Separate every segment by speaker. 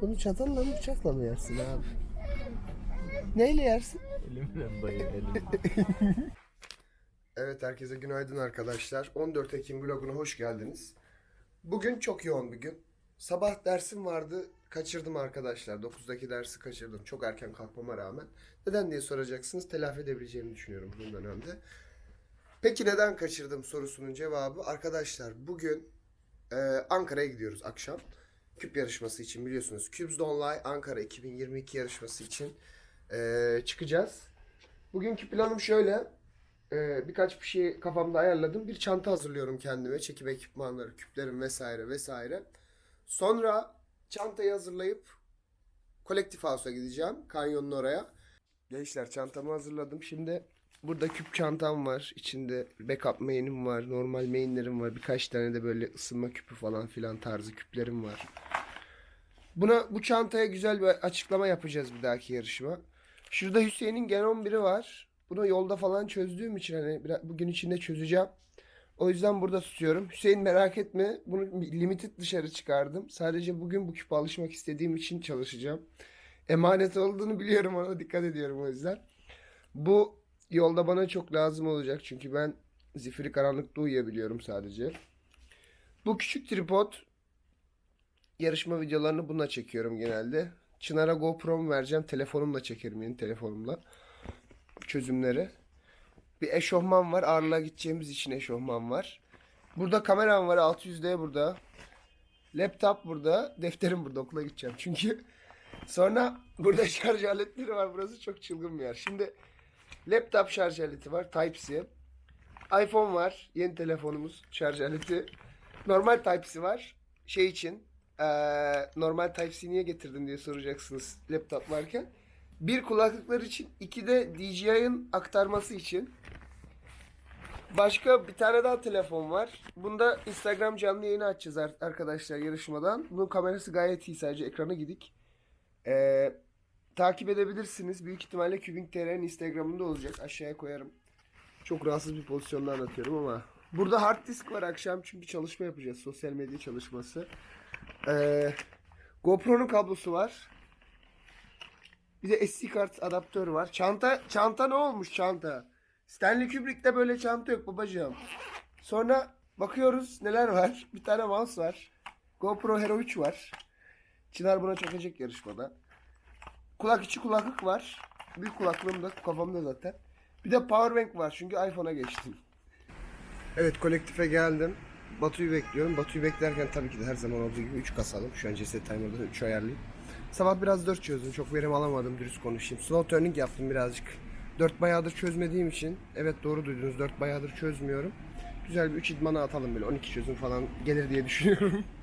Speaker 1: Bunu çatalla mı bıçakla mı yersin abi? Neyle yersin?
Speaker 2: Elimle dayı elimle.
Speaker 1: Evet herkese günaydın arkadaşlar. 14 Ekim vloguna hoş geldiniz. Bugün çok yoğun bir gün. Sabah dersim vardı. Kaçırdım arkadaşlar. 9'daki dersi kaçırdım. Çok erken kalkmama rağmen. Neden diye soracaksınız. Telafi edebileceğimi düşünüyorum bu dönemde. Peki neden kaçırdım sorusunun cevabı. Arkadaşlar bugün e, Ankara'ya gidiyoruz akşam. Küp yarışması için biliyorsunuz. Cubes Don't Ankara 2022 yarışması için e, çıkacağız. Bugünkü planım şöyle. Ee, birkaç bir şey kafamda ayarladım. Bir çanta hazırlıyorum kendime. Çekim ekipmanları, küplerim vesaire vesaire. Sonra çantayı hazırlayıp kolektif house'a gideceğim. Kanyonun oraya. Gençler çantamı hazırladım. Şimdi burada küp çantam var. İçinde backup main'im var. Normal main'lerim var. Birkaç tane de böyle ısınma küpü falan filan tarzı küplerim var. Buna bu çantaya güzel bir açıklama yapacağız bir dahaki yarışma. Şurada Hüseyin'in Gen 11'i var. Bunu yolda falan çözdüğüm için hani bugün içinde çözeceğim. O yüzden burada tutuyorum. Hüseyin merak etme. Bunu limited dışarı çıkardım. Sadece bugün bu küpe alışmak istediğim için çalışacağım. Emanet olduğunu biliyorum ona dikkat ediyorum o yüzden. Bu yolda bana çok lazım olacak. Çünkü ben zifiri karanlıkta uyuyabiliyorum sadece. Bu küçük tripod yarışma videolarını bununla çekiyorum genelde. Çınar'a GoPro'mu vereceğim. Telefonumla çekerim yeni telefonumla çözümleri. Bir eşofman var. Ağırlığa gideceğimiz için eşofman var. Burada kameram var. 600D burada. Laptop burada. Defterim burada. Okula gideceğim. Çünkü sonra burada şarj aletleri var. Burası çok çılgın bir yer. Şimdi laptop şarj aleti var. Type-C. iPhone var. Yeni telefonumuz şarj aleti. Normal Type-C var. Şey için eee, normal Type-C niye getirdim diye soracaksınız laptop varken. Bir kulaklıklar için, iki de DJI'ın aktarması için. Başka bir tane daha telefon var. Bunda Instagram canlı yayını açacağız ar- arkadaşlar yarışmadan. Bunun kamerası gayet iyi sadece ekranı gidik. Ee, takip edebilirsiniz. Büyük ihtimalle Kübing TR'nin Instagram'ında olacak. Aşağıya koyarım. Çok rahatsız bir pozisyonda anlatıyorum ama. Burada hard disk var akşam çünkü çalışma yapacağız. Sosyal medya çalışması. Ee, GoPro'nun kablosu var. Bir de SD kart adaptörü var. Çanta çanta ne olmuş çanta? Stanley Kubrick'te böyle çanta yok babacığım. Sonra bakıyoruz neler var. Bir tane mouse var. GoPro Hero 3 var. Çınar buna çökecek yarışmada. Kulak içi kulaklık var. Bir kulaklığım da kafamda zaten. Bir de powerbank var çünkü iPhone'a geçtim. Evet kolektife geldim. Batu'yu bekliyorum. Batu'yu beklerken tabii ki de her zaman olduğu gibi 3 kasalım. Şu an ceset timer'dan 3 ayarlayayım. Sabah biraz 4 çözdüm. Çok verim alamadım dürüst konuşayım. Slow turning yaptım birazcık. 4 bayağıdır çözmediğim için. Evet doğru duydunuz 4 bayağıdır çözmüyorum. Güzel bir 3 idmana atalım böyle 12 çözüm falan gelir diye düşünüyorum.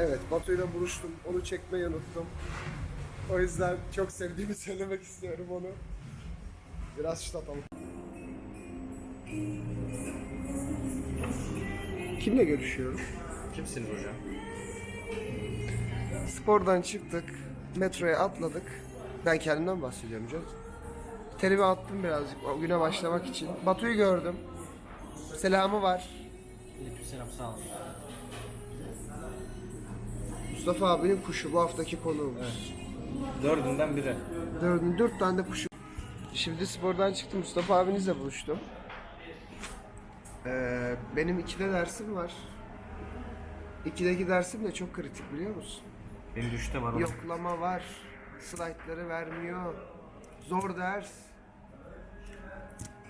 Speaker 1: Evet Batu'yla buluştum. Onu çekmeyi unuttum. O yüzden çok sevdiğimi söylemek istiyorum onu. Biraz şut atalım. Kimle görüşüyorum?
Speaker 2: Kimsiniz hocam?
Speaker 1: Spordan çıktık. Metroya atladık. Ben kendimden bahsediyorum canım. Terimi attım birazcık o güne başlamak için. Batu'yu gördüm. Selamı var.
Speaker 2: Aleykümselam sağ olun.
Speaker 1: Mustafa abinin kuşu bu haftaki konuğumuz.
Speaker 2: Dördünden biri.
Speaker 1: Dördün, dört tane de kuşu. Şimdi spordan çıktım. Mustafa abinizle buluştum. Ee, benim ikide dersim var. İkideki dersim de çok kritik biliyor musun?
Speaker 2: Benim düşte var.
Speaker 1: Yoklama var. Slaytları vermiyor. Zor ders.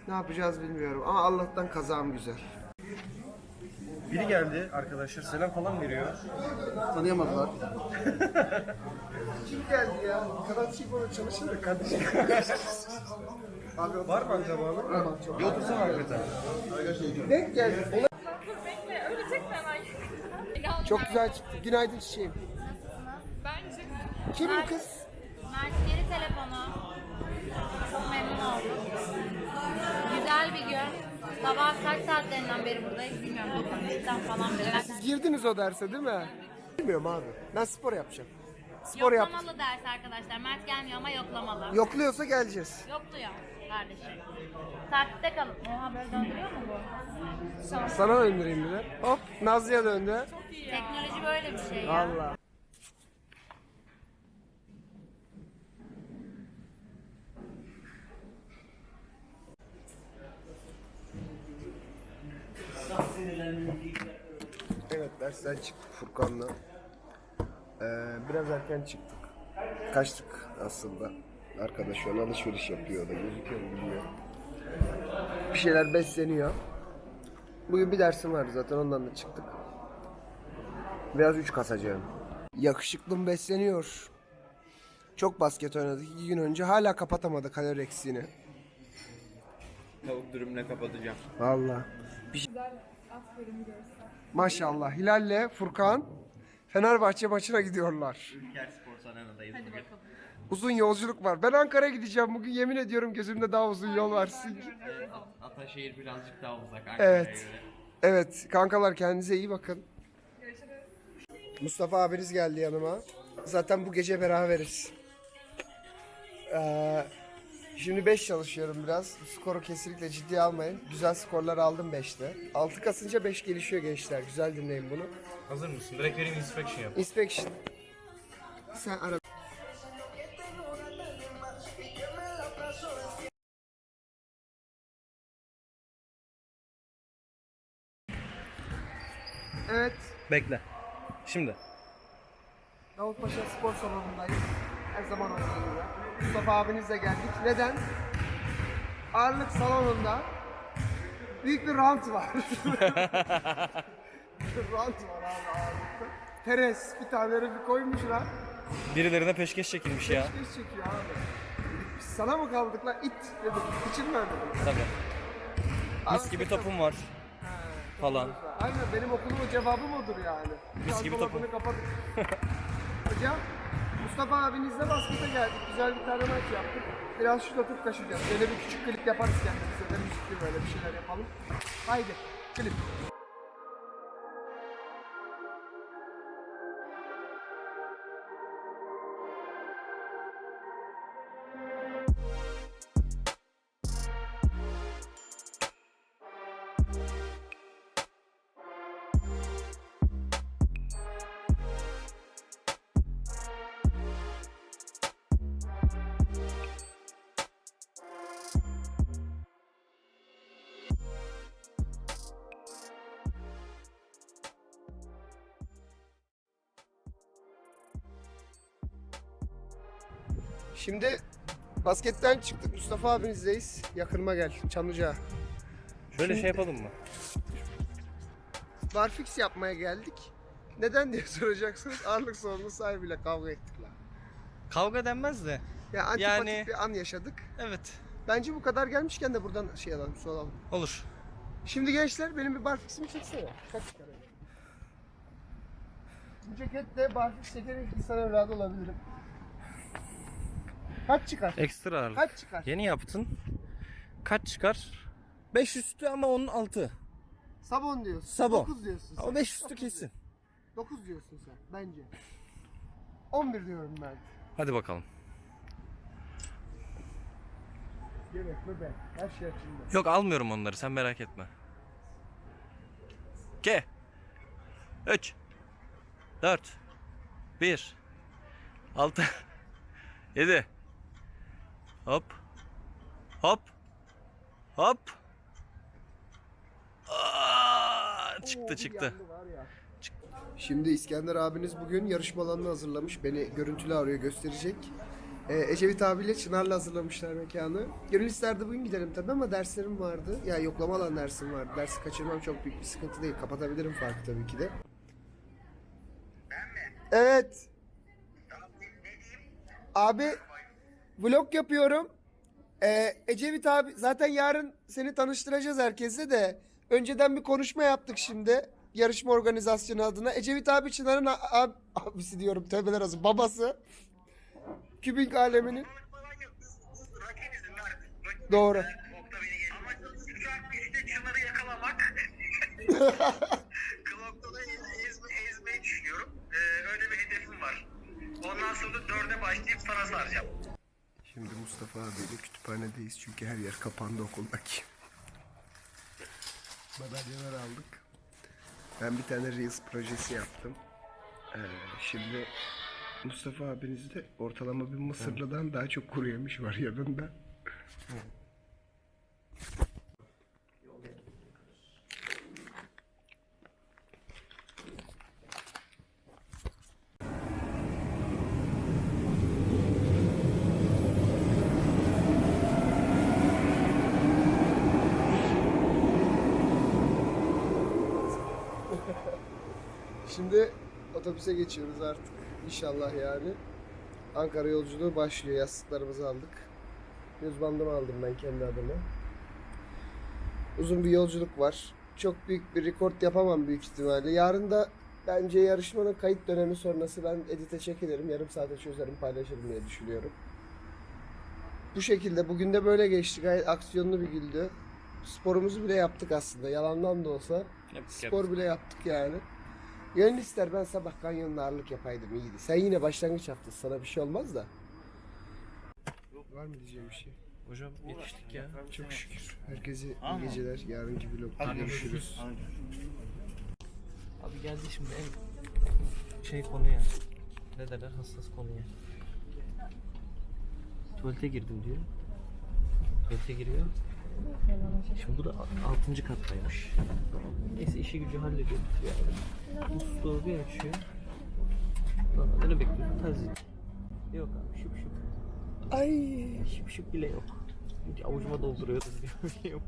Speaker 1: Ne yapacağız bilmiyorum ama Allah'tan kazam güzel.
Speaker 2: Biri geldi arkadaşlar selam falan veriyor.
Speaker 1: Tanıyamadılar. Kim geldi ya? Kanat Çiğbon'a çalışır da kardeşim. Abi
Speaker 2: Var mı?
Speaker 1: Tamam, çok.
Speaker 2: Bir otursana hakikaten.
Speaker 1: Denk geldi.
Speaker 3: Dur bekle öyle çekme hemen.
Speaker 1: Çok güzel çıktı. Günaydın çiçeğim.
Speaker 3: Bence
Speaker 1: Kim bu kız?
Speaker 4: Mert yeni telefonu. Çok memnun oldum. Güzel bir gün. Sabah kaç saatlerinden beri buradayız bilmiyorum. 9.30'dan falan beri.
Speaker 1: Siz girdiniz o derse değil mi? Bilmiyorum abi. Ben spor yapacağım. Spor yap.
Speaker 4: Yoklamalı ders arkadaşlar. Mert gelmiyor ama yoklamalı.
Speaker 1: Yokluyorsa geleceğiz.
Speaker 4: Yokluyor. kardeşim. Takipte kalın. Oha böyle döndürüyor mu bu?
Speaker 1: Sana döndüreyim bir de. Hop Nazlı'ya döndü.
Speaker 4: Teknoloji böyle bir şey ya.
Speaker 1: Allah. Evet dersten çıktık Furkan'la. Ee, biraz erken çıktık. Kaçtık aslında. Arkadaş şu an alışveriş yapıyor da gözüküyor mu bilmiyorum. Bir şeyler besleniyor. Bugün bir dersim vardı zaten ondan da çıktık. Biraz üç kasacağım. Yakışıklım besleniyor. Çok basket oynadık iki gün önce. Hala kapatamadı kalori eksiğini.
Speaker 2: Tavuk dürümle kapatacağım.
Speaker 1: Valla. Maşallah. Hilal'le Furkan Fenerbahçe maçına gidiyorlar.
Speaker 2: Ülker Spor Arena'dayız bugün.
Speaker 1: Uzun yolculuk var. Ben Ankara'ya gideceğim bugün. Yemin ediyorum gözümde daha uzun yol var.
Speaker 2: Evet, At- Ataşehir birazcık daha uzak Ankara'ya
Speaker 1: Evet.
Speaker 2: göre.
Speaker 1: Evet kankalar kendinize iyi bakın. Mustafa abiniz geldi yanıma. Zaten bu gece beraberiz. Ee, şimdi 5 çalışıyorum biraz. Bu skoru kesinlikle ciddiye almayın. Güzel skorlar aldım 5'te. 6 kasınca 5 gelişiyor gençler. Güzel dinleyin bunu.
Speaker 2: Hazır mısın? Direkt vereyim inspection yap.
Speaker 1: Inspection. Sen ara. Evet.
Speaker 2: Bekle. Şimdi.
Speaker 1: Davutpaşa Spor Salonu'ndayız. Her zaman olduğu gibi. Mustafa abinizle geldik. Neden? Ağırlık salonunda büyük bir rant var. rant var abi ağırlıkta. Teres bir tane herifi koymuşlar.
Speaker 5: Birilerine peşkeş çekilmiş ya.
Speaker 1: Keş çekiyor abi. Biz sana mı kaldık lan it dedim. İçin ver dedim.
Speaker 5: Tabii. Mis gibi topum var. Falan.
Speaker 1: Aynen benim okulumun cevabım odur yani.
Speaker 5: Mis gibi
Speaker 1: Buzdolabını kapadık. Hocam Mustafa abinizle baskete geldik. Güzel bir tane maç yaptık. Biraz şut atıp kaçacağız. Böyle bir küçük klip yaparız kendimize. de müzikli böyle bir şeyler yapalım. Haydi klip. Şimdi basketten çıktık. Mustafa abinizdeyiz. Yakınıma gel. Çamlıca.
Speaker 5: Şöyle şey yapalım mı?
Speaker 1: Barfix yapmaya geldik. Neden diye soracaksınız. Ağırlık sorunu sahibiyle kavga ettik lan.
Speaker 5: Kavga denmez de.
Speaker 1: Ya antipatik
Speaker 5: Yani-
Speaker 1: bir an yaşadık.
Speaker 5: Evet.
Speaker 1: Bence bu kadar gelmişken de buradan şey alalım, su alalım.
Speaker 5: Olur.
Speaker 1: Şimdi gençler benim bir barfiximi çeksene. Kaç çıkar? Bu ceketle barfix çekerek insan evladı olabilirim. Kaç çıkar?
Speaker 5: Ekstra ağırlık.
Speaker 1: Kaç çıkar?
Speaker 5: Yeni yaptın. Kaç çıkar? 5 üstü ama onun altı.
Speaker 1: Sabon diyorsun.
Speaker 5: Sabon.
Speaker 1: 9 diyorsun sen.
Speaker 5: Ama 5 üstü
Speaker 1: Dokuz
Speaker 5: kesin.
Speaker 1: diyorsun. 9 diyorsun sen bence. 11 diyorum ben.
Speaker 5: Hadi bakalım.
Speaker 1: Gerek mi be? Her şey açımda.
Speaker 5: Yok almıyorum onları sen merak etme. K. 3 4 1 6 7 Hop Hop Hop Aa, çıktı çıktı.
Speaker 1: Şimdi İskender abiniz bugün yarışma alanını hazırlamış. Beni görüntülü arıyor gösterecek. Ee, Ecevit abiyle Çınar'la hazırlamışlar mekanı. Gönül isterdi bugün gidelim tabii ama derslerim vardı. Ya yoklama alan dersim vardı. Dersi kaçırmam çok büyük bir sıkıntı değil. Kapatabilirim farkı tabii ki de. Evet. Abi vlog yapıyorum. Ee, Ecevit abi zaten yarın seni tanıştıracağız herkese de. Önceden bir konuşma yaptık şimdi. Yarışma organizasyonu adına. Ecevit abi Çınar'ın ab- abisi diyorum tövbeler olsun babası. Kübik aleminin. Doğru.
Speaker 6: Çınar'ı yakalamak. Klok'ta da ez, ezme, ezmeyi düşünüyorum. Ee, öyle bir hedefim var. Ondan sonra dörde başlayıp sana saracağım.
Speaker 1: Şimdi Mustafa abiyle kütüphanedeyiz çünkü her yer kapandı okuldaki. Madalyalar aldık. Ben bir tane Reels projesi yaptım. Ee, şimdi Mustafa abinizde ortalama bir Mısırlı'dan daha çok kuru yemiş var yanında. Şimdi otobüse geçiyoruz artık. İnşallah yani. Ankara yolculuğu başlıyor. Yastıklarımızı aldık. Göz bandımı aldım ben kendi adıma. Uzun bir yolculuk var. Çok büyük bir rekord yapamam büyük ihtimalle. Yarın da bence yarışmanın kayıt dönemi sonrası ben edite çekilirim. Yarım saate çözerim paylaşırım diye düşünüyorum. Bu şekilde bugün de böyle geçti. Gayet aksiyonlu bir güldü. Sporumuzu bile yaptık aslında. Yalandan da olsa. Spor bile yaptık yani. Gönül ister ben sabah kanyonda ağırlık yapaydım iyiydi. Sen yine başlangıç yaptın sana bir şey olmaz da. Var mı diyeceğim bir şey?
Speaker 5: Hocam yetiştik ya.
Speaker 1: Çok şükür. Herkese iyi geceler. Yarınki vlogda görüşürüz.
Speaker 5: Abi geldi şimdi en şey konuya. Ne derler hassas konuya. Tuvalete girdim diyor. Tuvalete giriyor. Şimdi bu da 6. kattaymış. Neyse işi gücü hallediyor bitiriyor abi. Musluğu bir açıyor. Lan ne bekliyorsun? Tazik. Yok abi şıp şıp.
Speaker 1: Ay.
Speaker 5: Şıp şıp bile yok. Avucuma dolduruyor. Yok.